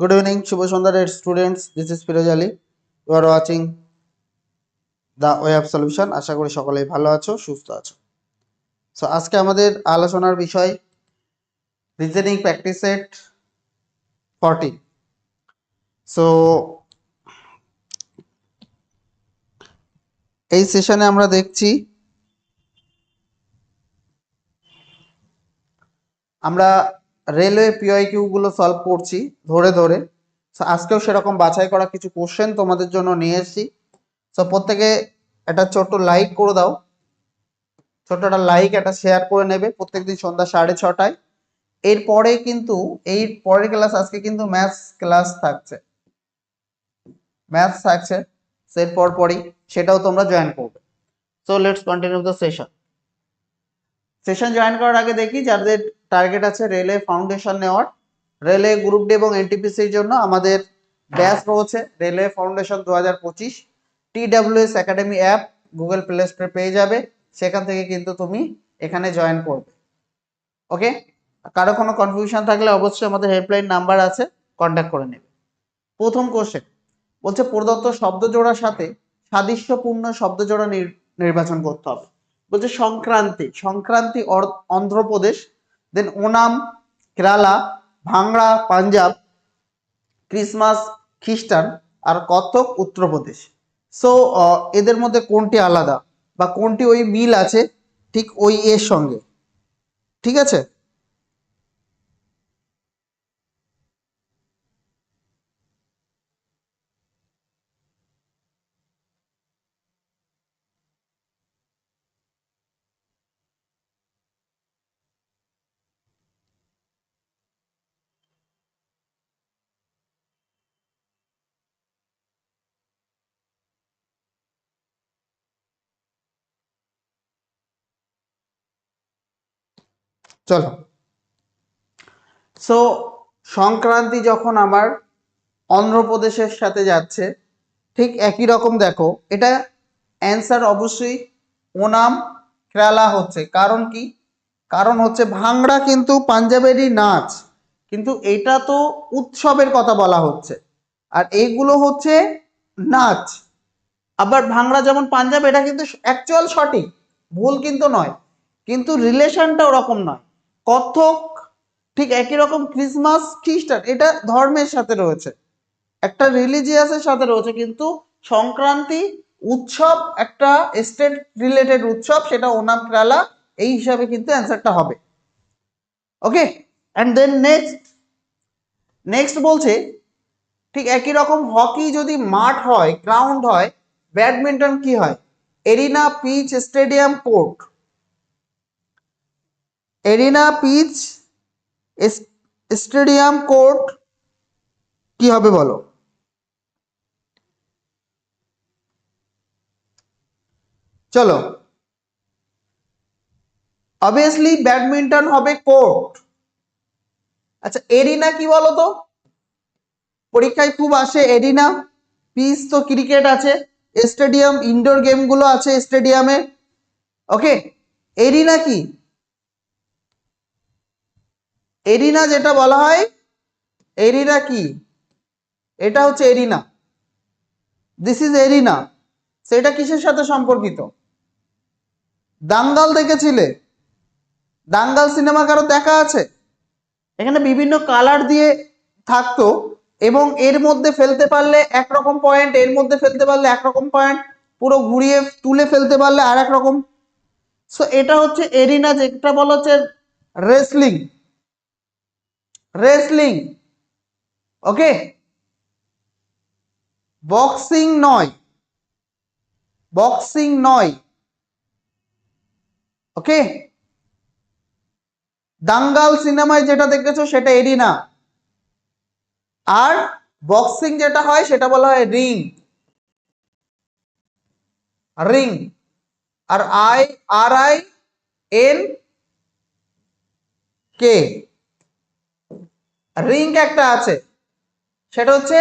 Good evening, Shubha Sundar dear students. This is Firoj Ali. You are watching the way of solution. আশা করি সকলেই ভালো আছো সুস্থ আছো সো আজকে আমাদের আলোচনার বিষয় reasoning practice set forty so এই সেশনে আমরা দেখছি আমরা রেলওয়ে পিআইকিউ গুলো সলভ করছি ধরে ধরে। So, আজকেও সেরকম বাছাই করা কিছু কোশ্চেন তোমাদের জন্য নিয়ে এসেছি। সো প্রত্যেকে একটা ছোট্ট লাইক করে দাও। ছোট্ট একটা লাইক একটা শেয়ার করে নেবে প্রত্যেকদিন সন্ধ্যা সাড়ে ছটায়। এরপরে কিন্তু এই পরের ক্লাস আজকে কিন্তু ম্যাথস ক্লাস থাকছে। ম্যাথস থাকছে সেট পর পরই সেটাও তোমরা জয়েন করবে। So let's continue the session session join করার আগে দেখি যাদের টার্গেট আছে রেলওয়ে ফাউন্ডেশন নেওয়ার। রেলওয়ে গ্রুপ ডি এবং এনটিপিসির জন্য আমাদের ব্যাচ রয়েছে রেলওয়ে ফাউন্ডেশন দু হাজার পঁচিশ TWS academy app Google Play স্টোরে পেয়ে যাবে, সেখান থেকে কিন্তু তুমি এখানে জয়েন করবে। ওকে কারও কোনো কনফিউশন থাকলে অবশ্যই আমাদের হেল্পলাইন নাম্বার আছে কন্ট্যাক্ট করে নেবে। প্রথম কোশ্চেন বলছে প্রদত্ত শব্দ জোড়ার সাথে সাদৃশ্যপূর্ণ শব্দ জোড়া নির- নির্বাচন করতে হবে। বলছে সংক্রান্তি সংক্রান্তি অন্ধ্রপ্রদেশ দেন ওনাম কেরালা ভাংড়া পাঞ্জাব ক্রিসমাস খ্রিস্টান আর কত্থক উত্তরপ্রদেশ সো এদের মধ্যে কোনটি আলাদা? বা কোনটি ওই মিল আছে? ঠিক ওই এর সঙ্গে। ঠিক আছে? চলো। সো সংক্রান্তি যখন আমার অন্ধ্রপ্রদেশের সাথে যাচ্ছে, ঠিক একই রকম দেখো, এটা অ্যান্সার অবশ্যই ওনাম কেরালা হচ্ছে। কারণ কি? কারণ হচ্ছে ভাংড়া কিন্তু পাঞ্জাবেরই নাচ, কিন্তু এটা তো উৎসবের কথা বলা হচ্ছে। আর এইগুলো হচ্ছে নাচ। আবার ভাংড়া যেমন পাঞ্জাব, এটা কিন্তু অ্যাকচুয়াল সঠিক, ভুল কিন্তু নয়। কিন্তু রিলেশনটা ওরকম নয়। কত্থক, ঠিক একই রকম ক্রিসমাস, খ্রিস্টান, এটা ধর্মের সাথে রয়েছে। একটা রিলিজিয়াসের সাথে রয়েছে, কিন্তু সংক্রান্তি, উৎসব, একটা স্টেট রিলেটেড উৎসব, সেটা ওনাম কেরালা এই হিসাবে কিন্তু অ্যান্সারটা হবে। Okay? And then next next বলছে, ঠিক একই রকম হকি যদি মাঠ হয় গ্রাউন্ড হয়, ব্যাডমিন্টন কি হয়? Arena pitch stadium court. Arena pitch stadium court, কি হবে বলো? চলো। অবভিয়াসলি ব্যাডমিন্টন হবে কোর্ট আচ্ছা এরিনা কি বলো তো পরীক্ষায় খুব আসে এরিনা, পিচ তো ক্রিকেট আছে, স্টেডিয়াম ইনডোর গেমগুলো আছে স্টেডিয়ামে। ওকে এরিনা কি? এরিনা যেটা বলা হয়, এরিনা কি? এটা হচ্ছে এরিনা। This is arena. সেটা কিসের সাথে সম্পর্কিত? দাঙ্গাল দেখেছিলে? দাঙ্গাল সিনেমা কারও দেখা আছে? এখানে বিভিন্ন কালার দিয়ে থাকতো এবং এর মধ্যে ফেলতে পারলে একরকম পয়েন্ট এর মধ্যে ফেলতে পারলে একরকম পয়েন্ট পুরো ঘুরিয়ে তুলে ফেলতে পারলে আর রকম। সো এটা হচ্ছে এরিনা, যেটা বলা হচ্ছে রেসলিং রেসলিং ওকে বক্সিং নয়। বক্সিং নয়। ওকে দাঙ্গাল সিনেমায় যেটা দেখেছ সেটা এরিনা আর বক্সিং যেটা হয় সেটা বলা হয় ring ring R I R I N K ring একটা আছে। সেটা হচ্ছে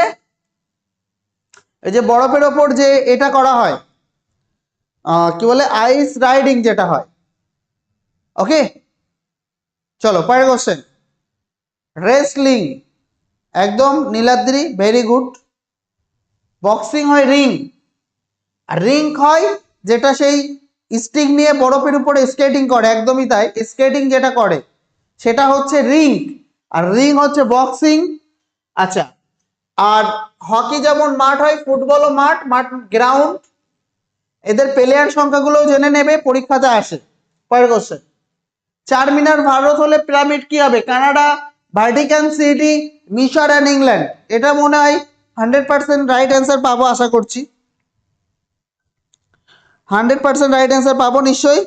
এই যে বরফের ওপর যে এটা করা হয় কি বলে আইস রাইডিং যেটা হয়। ওকে চলো, পরের কোশ্চেন রেসলিং একদম নীলাদ্রি ভেরি গুড বক্সিং হয় রিং আর রিং হয় যেটা সেই স্টিক নিয়ে বরফের উপরে স্কেটিং করে, একদমই তাই। স্কেটিং যেটা করে, সেটা হচ্ছে রিং আর রিং হচ্ছে বক্সিং আচ্ছা। আর হকি যেমন মাঠ হয় ফুটবলও মাঠ মাঠ গ্রাউন্ড এদের প্লেয়ার সংখ্যাগুলো জেনে নেবে, পরীক্ষাতে আসে। পরের কোশ্চেন চার মিনার ভারত হলে পিরামিড কি হবে? কানাডা ভার্টিকান সিটি মিশর অ্যান্ড ইংল্যান্ড এটা মনে হয় হান্ড্রেড পার্সেন্ট রাইট অ্যান্সার পাবো, আশা করছি। হান্ড্রেড পার্সেন্ট রাইট অ্যান্সার পাবো নিশ্চয়ই।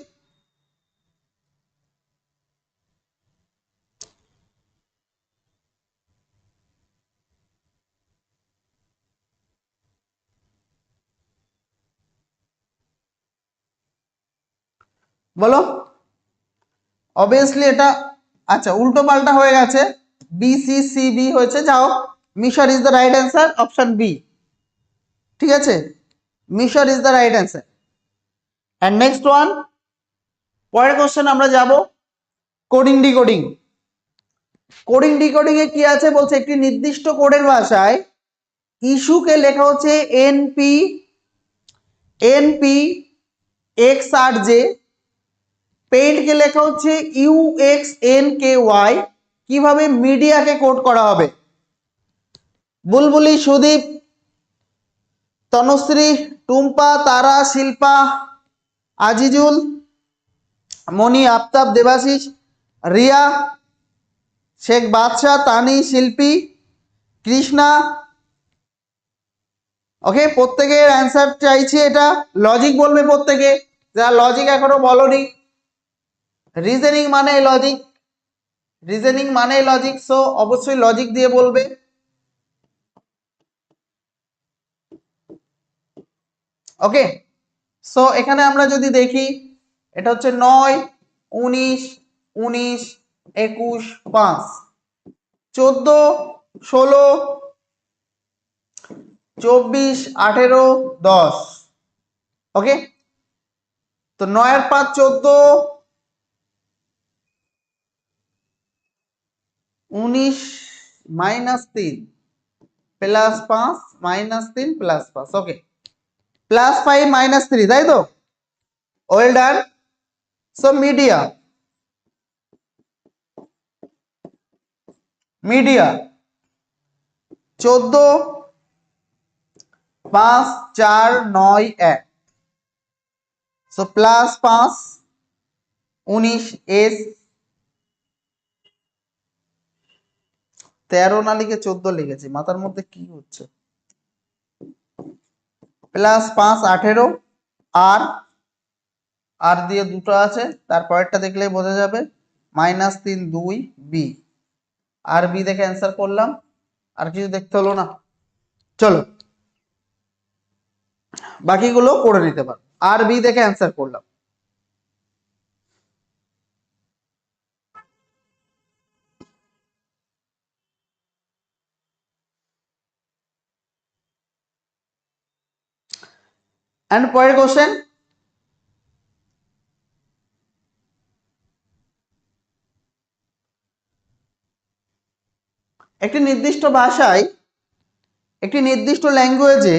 বলো? অবভিয়াসলি এটা আচ্ছা উল্টো পাল্টা হয়ে গেছে। বি সি সি বি হয়েছে, যাও। মিশর is the right answer option B ঠিক আছে? মিশর is the right answer and next one পরের কোশ্চেন আমরা যাব কোডিং ডিকোডিং কোডিং ডিকোডিং এ কি আছে বলছে? একটি নির্দিষ্ট কোডের ভাষায় ইস্যুকে লেখা হচ্ছে NP NP X R J পেইন্টকে লেখা হচ্ছে U X N K Y কীভাবে মিডিয়াকে কোড করা হবে? বুলবুলি, সুদীপ, তনুশ্রী, টুম্পা, তারা, শিল্পা, আজিজুল, মণি, আফতাব, দেবাশিস, রিয়া, শেখ বাদশাহ, তানি, শিল্পী, কৃষ্ণা। ওকে প্রত্যেকের অ্যান্সার চাইছি এটা। লজিক বলবে প্রত্যেকে। যারা লজিক এখনও বলনি রিজনিং মানে লজিক রিজনিং মানে লজিক সো অবশ্যই লজিক দিয়ে বলবে। ওকে সো এখানে আমরা যদি দেখি, এটা হচ্ছে নয়, উনিশ উনিশ, একুশ, পাঁচ। চোদ্দ, ষোলো, চব্বিশ, আঠেরো, দশ। ওকে তো নয়ের পাঁচ, চোদ্দ উনিশ মাইনাস তিন প্লাস পাঁচ মাইনাস তিন প্লাস পাঁচ okay plus five minus three তাই তো? Well done so media media চোদ্দ পাঁচ চার নয় এক। সো প্লাস পাঁচ, উনিশ এস তেরো না লিখে চোদ্দ লিখেছি, মাথার মধ্যে কি হচ্ছে? প্লাস পাঁচ আঠেরো, আর আর দিয়ে দুটো আছে তারপরেরটা দেখলেই বোঝা যাবে মাইনাস তিন দুই বি আর বি দেখে অ্যান্সার করলাম, আর কিছু দেখতে হলো না। চলো, বাকিগুলো করে নিতে পারো। আর বি দেখে অ্যান্সার করলাম। অ্যান্ড পরের কোশ্চেন একটি নির্দিষ্ট ভাষায়, একটি নির্দিষ্ট ল্যাঙ্গুয়েজে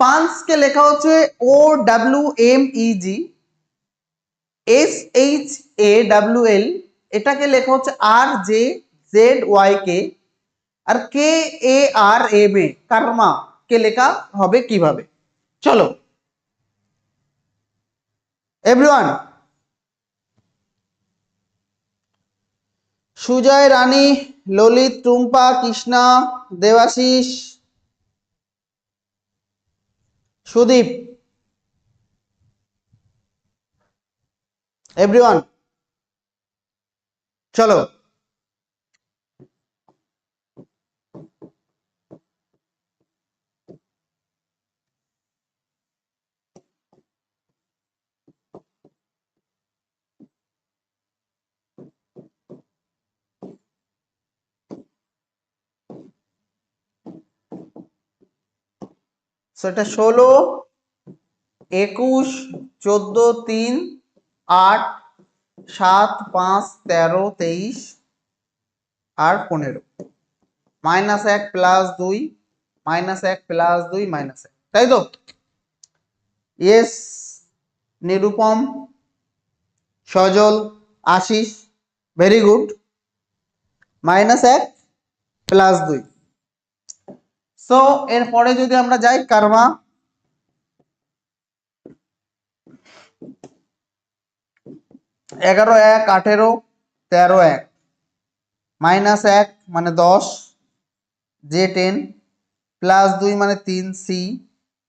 পান্সকে লেখা হচ্ছে O W M EG S H A W L এটাকে লেখা হচ্ছে R J Z Y K R K A R M A Karma কে লেখা হবে কীভাবে? চলো। এভরিওয়ান সুজয়, রানী, ললিত, টুম্পা, কৃষ্ণা, দেবাশিস, সুদীপ। এভরিওয়ান চলো। সেটা ষোলো, একুশ, চোদ্দ, তিন, আট, সাত, পাঁচ, তেরো, তেইশ আর পনেরো। মাইনাস এক প্লাস দুই, মাইনাস এক প্লাস দুই, মাইনাস এক। তাই তো? Yes Nirupam, Sajal, Ashis very good minus এক, প্লাস দুই। সো এরপরে যদি আমরা যাই কারমা, এগারো, এক, আঠেরো, তেরো, এক। মাইনাস এক মানে দশ, জে টেন, প্লাস দুই মানে তিন, সি।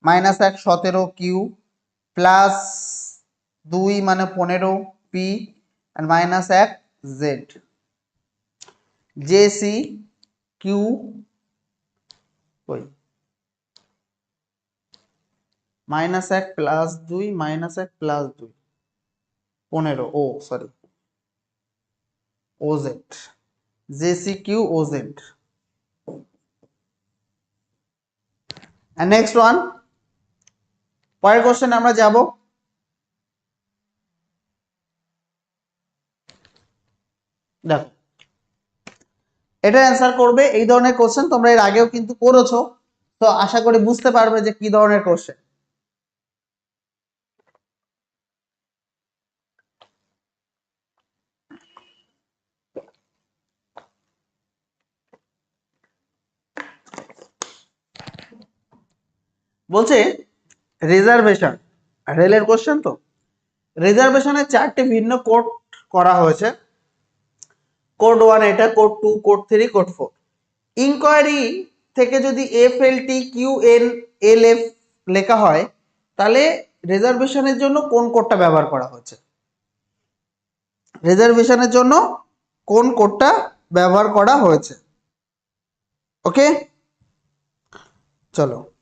মাইনাস এক সতেরো, কিউ। প্লাস দুই মানে পনেরো, পি। আর মাইনাস এক জেড। জে, সি, কিউ ওই মাইনাস এক প্লাস দুই, মাইনাস এক প্লাস দুই। পনেরো, ও sorry O Z J C Q O Z next one পরের কোশ্চেন আমরা যাব। দেখো এটা অ্যান্সার করবে এই ধরনের কোশ্চেন তোমরা এর আগেও কিন্তু করেছ। তো আশা করি বুঝতে পারবে যে কি ধরনের কোশ্চেন বলছে রিজার্ভেশন রেলের কোশ্চেন তো। রিজার্ভেশনে চারটি ভিন্ন কোড করা হয়েছে। কোড ওয়ান এটা, code two, code three, code four. Enquiry থেকে যদি F L T Q N L F লেখা হয়, তাহলে রিজার্ভেশনের জন্য কোন কোডটা ব্যবহার করা হয়েছে? রিজার্ভেশনের জন্য কোন কোডটা ব্যবহার করা হয়েছে? ওকে? চলো।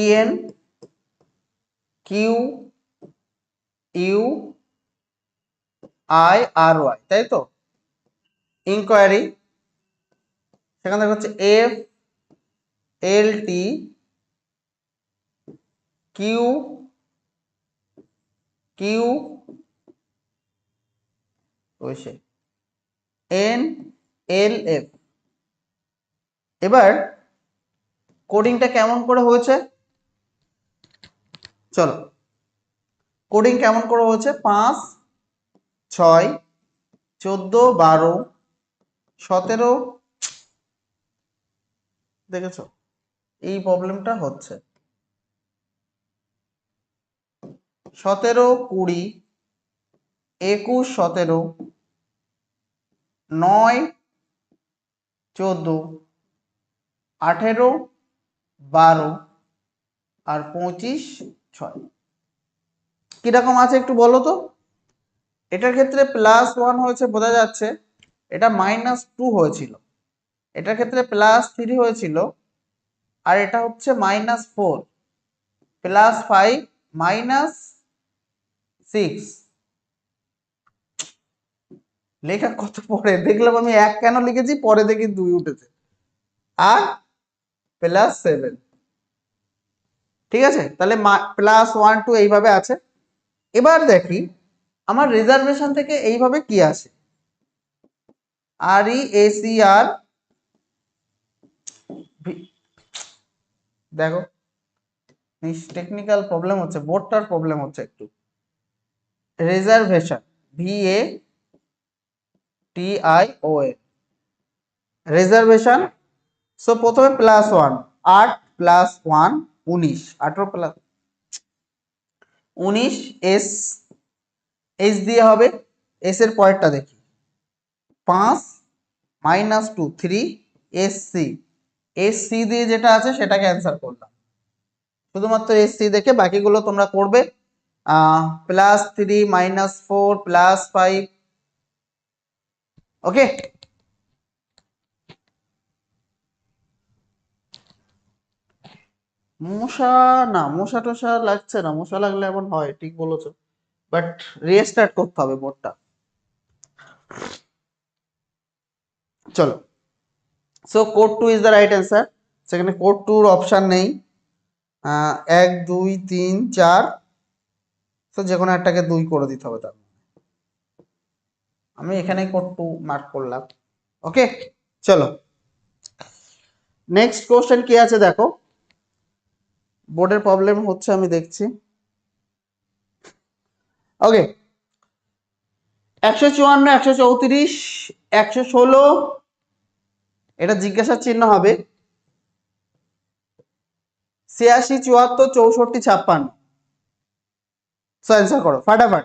EN Q U I R Y তাই তো? ইনকোয়ারি সেখান থেকে হচ্ছে F L T Q Q N L F এবার কোডিংটা কেমন করে হয়েছে? চলো। কোডিং কেমন করে হয়েছে? পাঁচ, ছয়, চোদ্দ, বারো, সতেরো। দেখেছ? এই প্রবলেমটা হচ্ছে। সতেরো, কুড়ি, একুশ, সতেরো, নয়, চোদ্দ, আঠেরো, বারো, আর পঁচিশ ছয়। কীরকম আছে একটু বলো তো? এটার ক্ষেত্রে প্লাস ওয়ান হয়েছে বোঝা যাচ্ছে, এটা মাইনাস টু হয়েছিল। এটার ক্ষেত্রে প্লাস থ্রি হয়েছিল, আর এটা হচ্ছে minus four plus five minus six লেখা কত পরে? দেখলাম আমি এক কেন লিখেছি, পরে দেখি দুই উঠেছে। আর প্লাস সেভেন ঠিক আছে? তাহলে প্লাস ওয়ান টু এইভাবে আছে। এবার দেখি, আমার রিজার্ভেশন থেকে এইভাবে কি আসে? আর ই এসি আর দেখো টেকনিক্যাল প্রবলেম হচ্ছে বোর্ডটার প্রবলেম হচ্ছে একটু। Reservation V A T I O A reservation so প্রথমে প্লাস ওয়ান আট প্লাস ওয়ান উনিশ, আঠেরো প্লাস উনিশ, এস এস দিয়ে হবে, এস এর পরেরটা দেখি। পাঁচ, minus two, three, S C. S C দিয়ে যেটা আছে সেটাকে অ্যান্সার করলাম। শুধুমাত্র এস সি দেখে বাকিগুলো তোমরা করবে। Plus three, minus four, plus five. Okay? মশা না, মশা টশা লাগছে না, মশা লাগলে এমন হয়, ঠিক বলেছ। বাট রিস্টার্ট করতে হবে বোর্ডটা চলো। So code two is the right answer সেখানে কোড টুর অপশান নেই। এক, দুই, তিন, চার। তো যে কোনো একটাকে দুই করে দিতে হবে তার আমি এখানে কোড টু মার্ক করলাম। ওকে চলো। নেক্সট কোশ্চেন কি আছে দেখো? বোর্ডের প্রবলেম হচ্ছে, আমি দেখছি। ওকে একশো চুয়ান্ন, একশো চৌত্রিশ, একশো ষোলো। এটা জিজ্ঞাসার চিহ্ন হবে। ছিয়াশি, চুয়াত্তর, চৌষট্টি, ছাপ্পান্ন। অ্যান্সার করো, ফাটাফাট।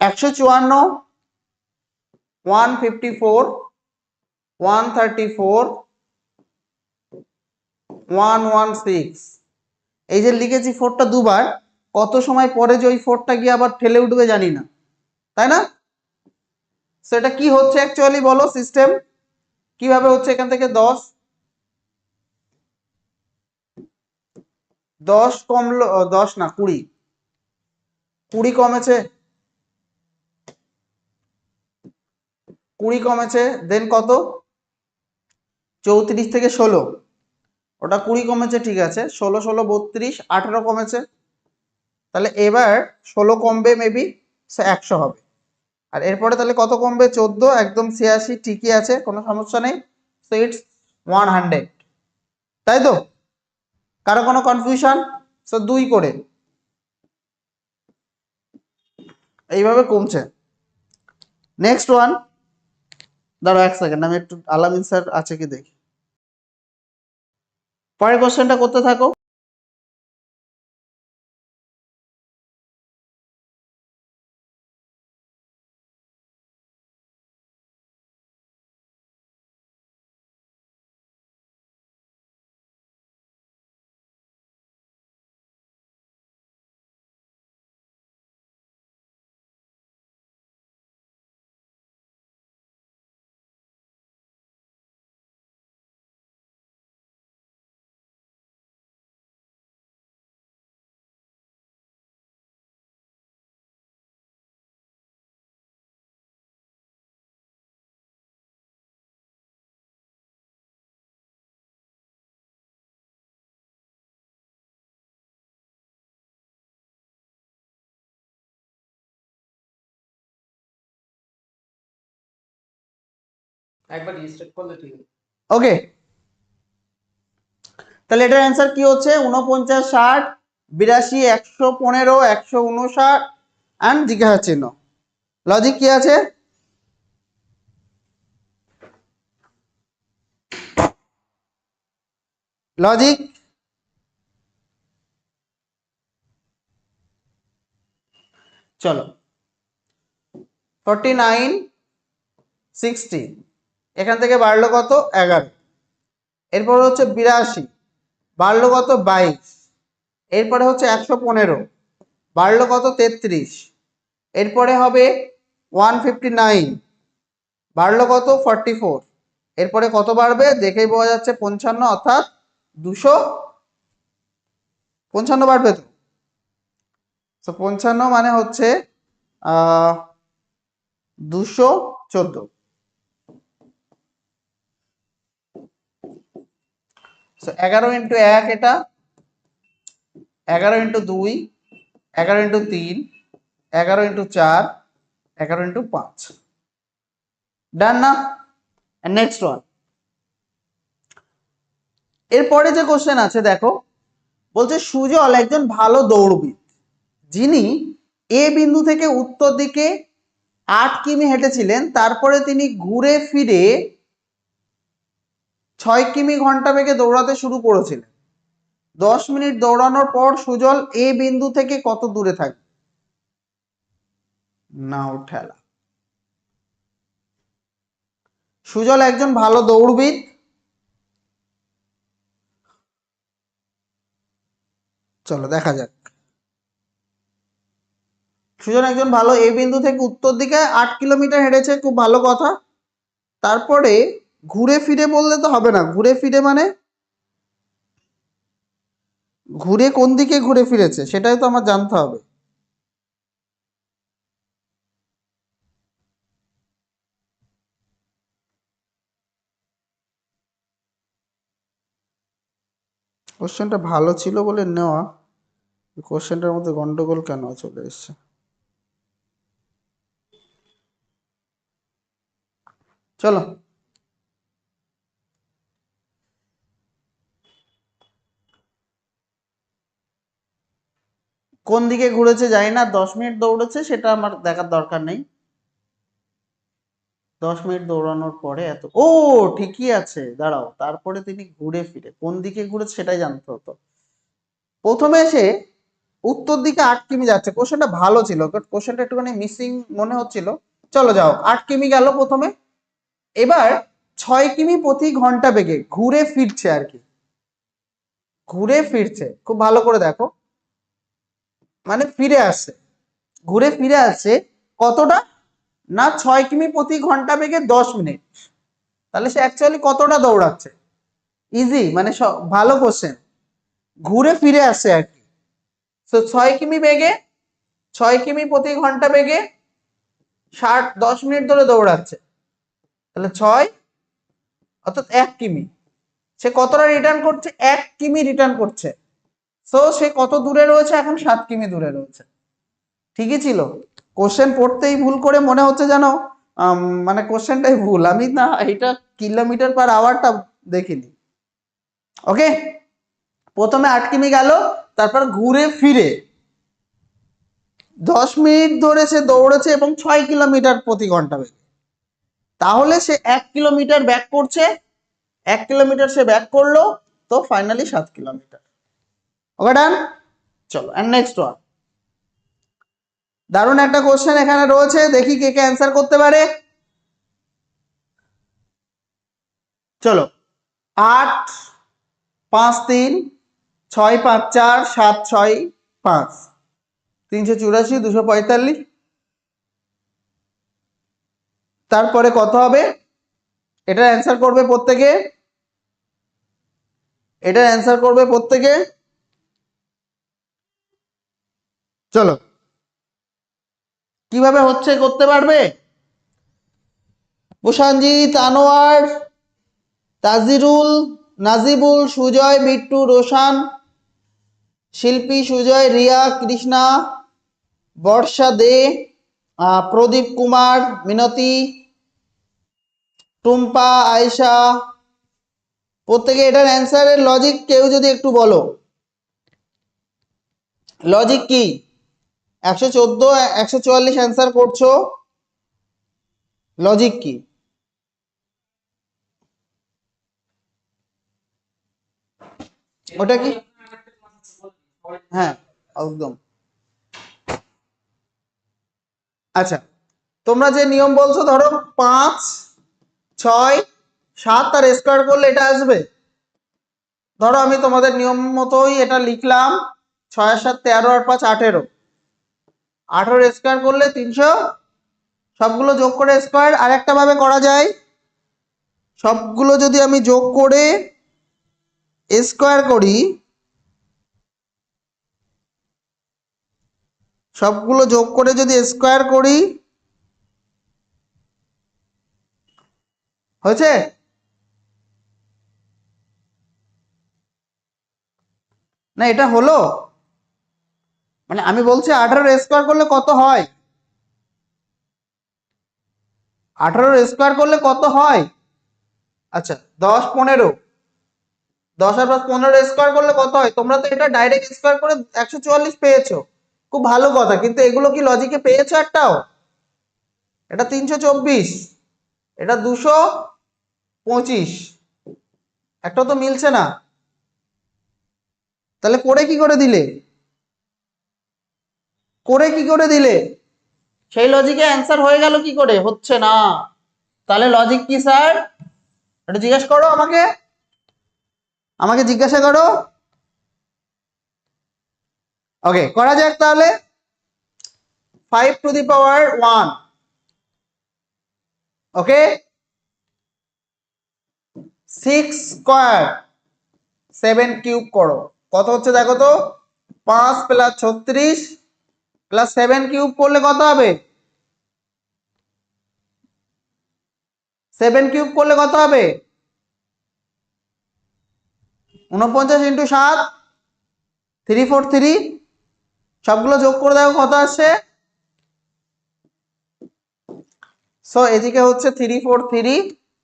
একশো চুয়ান্ন one fifty four one thirty four one one six এই যে লিখেছি ফোরটা দুবার, কত সময় পরে যে ওই ফোরটা গিয়ে আবার ঠেলে উঠবে জানি না। তাই না? সেটা কি হচ্ছে অ্যাকচুয়ালি বলো সিস্টেম কীভাবে হচ্ছে এখান থেকে দশ? দশ কমলো দশ না, কুড়ি। কুড়ি কমেছে। কুড়ি কমেছে দেন কত? চৌত্রিশ থেকে ষোলো। ওটা কুড়ি কমেছে, ঠিক আছে। ষোলো ষোলো, বত্রিশ, আঠেরো কমেছে। তাহলে এবার ষোলো কমবে মেবি একশো হবে। আর এরপরে তাহলে কত কমবে? চোদ্দ, একদম ছিয়াশি, ঠিকই আছে, কোনো সমস্যা নেই। সো ইটস ওয়ান হান্ড্রেড তাই তো? কারও কোনো কনফিউশন সো দুই করে। এইভাবে কমছে। নেক্সট ওয়ান দাঁড়াও এক সেকেন্ড আমি একটু আলামিন স্যার আছে কি দেখি। পরের কোশ্চেনটা করতে থাকো। ওকে তাহলে এটার অ্যান্সার কি হচ্ছে? উনপঞ্চাশ ষাট, বিরাশি, একশো পনেরো, একশো উনষাট অ্যান্ড জিজ্ঞাসা চিহ্ন। লজিক কি আছে? লজিক চলো। ফর্টি নাইন সিক্সটি এখান থেকে বাড়লো কত? এগারো। এরপরে হচ্ছে বিরাশি, বাড়লো কত? বাইশ। এরপরে হচ্ছে একশো পনেরো, বাড়লো কত? তেত্রিশ। এরপরে হবে ওয়ান ফিফটি নাইন, বাড়লো কত? Forty four. এরপরে কত বাড়বে? দেখেই বোঝা যাচ্ছে পঞ্চান্ন অর্থাৎ দুশো পঞ্চান্ন বাড়বে তো? তো পঞ্চান্ন মানে হচ্ছে দুশো চোদ্দ। এগারো ইন্টু এক এটা, এগারো ইন্টু দুই, এগারো ইন্টু তিন, এগারো ইন্টু চার, এগারো ইন্টু পাঁচ। ডান না? নেক্সট ওয়ান এরপরে যে কোশ্চেন আছে, দেখো, বলছে, সুজল একজন ভালো দৌড়বিদ। যিনি এ বিন্দু থেকে উত্তর দিকে আট কিমি হেঁটেছিলেন, তারপরে তিনি ঘুরে ফিরে ছয় কিমি ঘণ্টা বেগে দৌড়াতে শুরু করেছিলেন দশ মিনিট দৌড়ানোর পর সুজল এ বিন্দু থেকে কত দূরে থাকবে নাও ঠেলা। সুজল একজন ভালো দৌড়বিদ। চলো দেখা যাক। সুজন একজন ভালো এ বিন্দু থেকে উত্তর দিকে আট কিলোমিটার হেঁটেছে, খুব ভালো কথা। তারপরে ঘুরে ফিরে বললে তো হবে না। ঘুরে ফিরে মানে? ঘুরে কোন দিকে ঘুরে ফিরেছে, সেটাই তো আমার জানতে হবে। কোশ্চেনটা ভালো ছিল বলে নেওয়া। কোশ্চেনটার মধ্যে গন্ডগোল কেন চলে এসছে? চলো। কোন দিকে ঘুরেছে জানি না, দশ মিনিট দৌড়েছে, সেটা আমার দেখার দরকার নেই। দশ মিনিট দৌড়ানোর পরে এত, ও ঠিকই আছে, দাঁড়াও, তারপরে তিনি ঘুরে ফিরে, কোন দিকে ঘুরেছে সেটাই জানতে হতো। প্রথমে এসে উত্তর দিকে আট কিমি যাচ্ছে কোশ্চেনটা ভালো ছিল কোশ্চেনটা একটুখানি মিসিং মনে হচ্ছিল। চলো যাও আট কিমি গেল প্রথমে। এবার ছয় কিমি প্রতি ঘণ্টা বেগে ঘুরে ফিরছে আর কি। ঘুরে ফিরছে, খুব ভালো করে দেখো। মানে ফিরে আসে। ঘুরে ফিরে আসে কতটা? না ছয় কিমি প্রতি ঘণ্টা বেগে দশ মিনিট। তাহলে সে অ্যাকচুয়ালি কতটা দৌড়াচ্ছে? ইজি মানে ভালো কোশ্চেন ঘুরে ফিরে আসে আর কি। তো ছয় কিমি বেগে, ছয় কিমি প্রতি ঘণ্টা বেগে ষাট, দশ মিনিট ধরে দৌড়াচ্ছে। তাহলে ছয়, অর্থাৎ এক কিমি। সে কতটা রিটার্ন করছে? এক কিমি রিটার্ন করছে। তো সে কত দূরে রয়েছে? এখন সাত কিমি দূরে রয়েছে। ঠিকই ছিল। কোশ্চেন পড়তেই ভুল করে মনে হচ্ছে যেন মানে কোশ্চেনটাই ভুল। আমি না এটা কিলোমিটার পার আওয়ারটা দেখিনি। ওকে প্রথমে আট কিমি গেল, তারপর ঘুরে ফিরে। দশ মিনিট ধরে সে দৌড়েছে এবং ছয় কিলোমিটার প্রতি ঘণ্টা বেগে। তাহলে সে এক কিলোমিটার ব্যাক করছে। এক কিলোমিটার সে ব্যাক করল, তো ফাইনালি সাত কিলোমিটার। ওকে ডান চলো অ্যান্ড নেক্সট ওয়ান দারুণ একটা কোশ্চেন এখানে রয়েছে, দেখি কে কে অ্যান্সার করতে পারে। চলো, আট, পাঁচ, তিন, ছয়, পাঁচ, চার, সাত, ছয়, পাঁচ। তিনশো চুরাশি, দুশো পঁয়তাল্লিশ। তারপরে কত হবে? এটার অ্যান্সার করবে প্রত্যেকে। এটার অ্যান্সার করবে প্রত্যেকে। চলো। কীভাবে হচ্ছে করতে পারবে? প্রশানজিৎ, আনোয়ার, তাজিরুল, নাজিবুল, সুজয় বিট্টু রোশান, শিল্পী সুজয়, রিয়া, কৃষ্ণা, বর্ষা দে প্রদীপ কুমার, মিনতি, টুম্পা, আয়শা। প্রত্যেকে এটার অ্যান্সারের লজিক কেউ যদি একটু বলো। লজিক কি? একশো চোদ্দ, একশো চুয়াল্লিশ অ্যান্সার করছ। লজিক কি? ওটা কি? হ্যাঁ একদম। আচ্ছা তোমরা যে নিয়ম বলছো, ধরো পাঁচ, ছয়, সাত আর স্কোয়ার করলে এটা আসবে। ধরো আমি তোমাদের নিয়ম মতোই এটা লিখলাম, ছয় সাত তেরো আর পাঁচ আঠেরো। আঠেরো স্কোয়ার করলে তিনশো, সবগুলো যোগ করে স্কোয়ার আর একটা ভাবে করা যায়। সবগুলো যদি আমি যোগ করে স্কোয়ার করি, সবগুলো যোগ করে যদি স্কোয়ার করি, হয়েছে? না, এটা হলো? মানে আমি বলছি আঠারো স্কোয়ার করলে কত হয়? আঠারো স্কোয়ার করলে কত হয়? আচ্ছা দশ পনেরো। দশ আর পাঁচ পনেরো স্কোয়ার করলে কত হয়? তোমরা তো এটা ডাইরেক্ট স্কোয়ার করে একশো চুয়াল্লিশ পেয়েছ। খুব ভালো কথা, কিন্তু এগুলো কি লজিকে পেয়েছ একটাও? এটা তিনশো চব্বিশ, এটা দুশো পঁচিশ। একটাও তো মিলছে না। তাহলে করে কি করে দিলে? করে কি করে দিলে? সেই লজিকে অ্যান্সার হয়ে গেল কি করে? হচ্ছে না। তাহলে লজিক কি স্যার একটু জিজ্ঞেস করো আমাকে। আমাকে জিজ্ঞাসা করো। ওকে করা যাক তাহলে। Five two the power one okay six square seven cube করো। কত হচ্ছে দেখো তো? পাঁচ প্লাস ছত্রিশ প্লাস সেভেন কিউব করলে কত হবে? সেভেন কিউব করলে কত হবে? উনপঞ্চাশ ইন্টু সাত থ্রি ফোর থ্রি সবগুলো যোগ করে দেখো কত আসছে? সো এদিকে হচ্ছে থ্রি ফোর থ্রি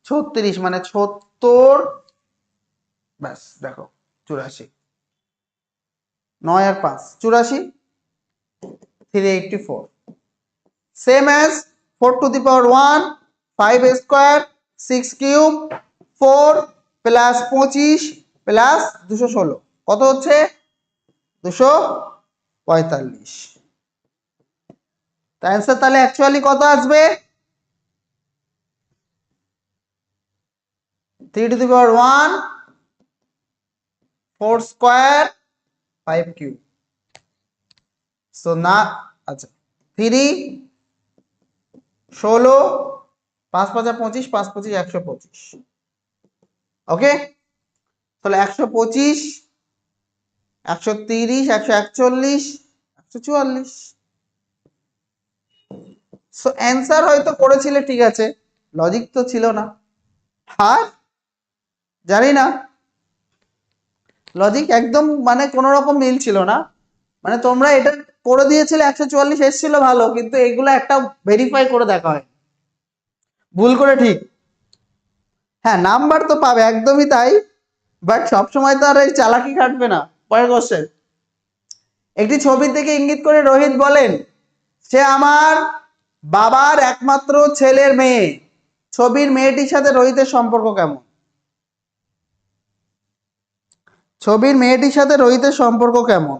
ছত্রিশ মানে সত্তর। ব্যাস, দেখো, চুরাশি। নয় আর পাঁচ, চুরাশি? Three eighty four same as four two the power one five square six cube four plus পঁচিশ প্লাস দুশো ষোলো। কত হচ্ছে? দুশো পঁয়তাল্লিশ। অ্যান্সার তাহলে অ্যাকচুয়ালি কত আসবে? Three two the power one four square five cube so না আচ্ছা। থ্রি ষোলো, পাঁচ পাঁচা পঁচিশ, পাঁচ পঁচিশ, একশো পঁচিশ। ওকে? তাহলে একশো পঁচিশ, একশো তিরিশ, একশো একচল্লিশ, একশো চুয়াল্লিশ। সো অ্যান্সার হয়তো করেছিলে, ঠিক আছে। লজিক তো ছিল না। আর জানি না। লজিক একদম মানে কোনো রকম মিল ছিল না। মানে তোমরা এটা করে দিয়েছিল, একশো চুয়াল্লিশ এসেছিল ভালো, কিন্তু এগুলো একটা ভেরিফাই করে দেখা হয়। ভুল করে ঠিক। হ্যাঁ নাম্বার তো পাবে, একদমই তাই। বাট সবসময় তো আর এই চালাকি কাটবে না। পরের কোশ্চেন একটি ছবি থেকে ইঙ্গিত করে রোহিত বলেন, সে আমার বাবার একমাত্র ছেলের মেয়ে। ছবির মেয়েটির সাথে রোহিতের সম্পর্ক কেমন? ছবির মেয়েটির সাথে রোহিতের সম্পর্ক কেমন?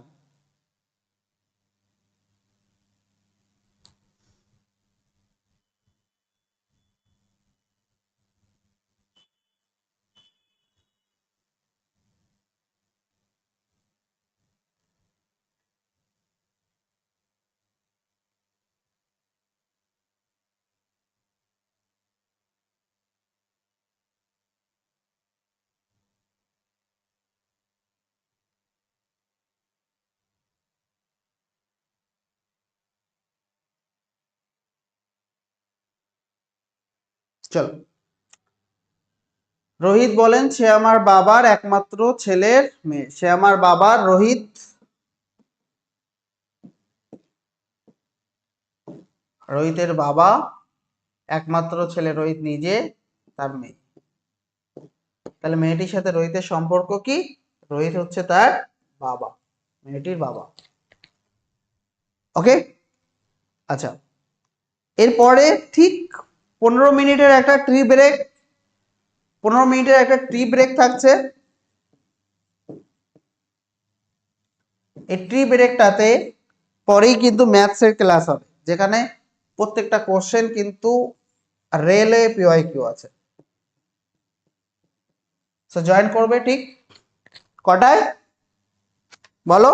চলো। রোহিত বলেন, সে আমার বাবার একমাত্র ছেলের মেয়ে। সে আমার বাবার রোহিত রোহিতের বাবা একমাত্র ছেলে রোহিত নিজে, তার মেয়ে। তাহলে মেয়েটির সাথে রোহিতের সম্পর্ক কি? রোহিত হচ্ছে তার বাবা, মেয়েটির বাবা। ওকে আচ্ছা। এরপরে ঠিক পনেরো মিনিটের একটা ট্রি ব্রেক, পনেরো মিনিটের একটা ট্রি ব্রেক থাকছে। এই ট্রি ব্রেকটাতে পরেই কিন্তু ম্যাথসের ক্লাস হবে, যেখানে প্রত্যেকটা কোশ্চেন কিন্তু রেলে পিওয়াই কিউ আছে। জয়েন করবে ঠিক? কটায়? বলো।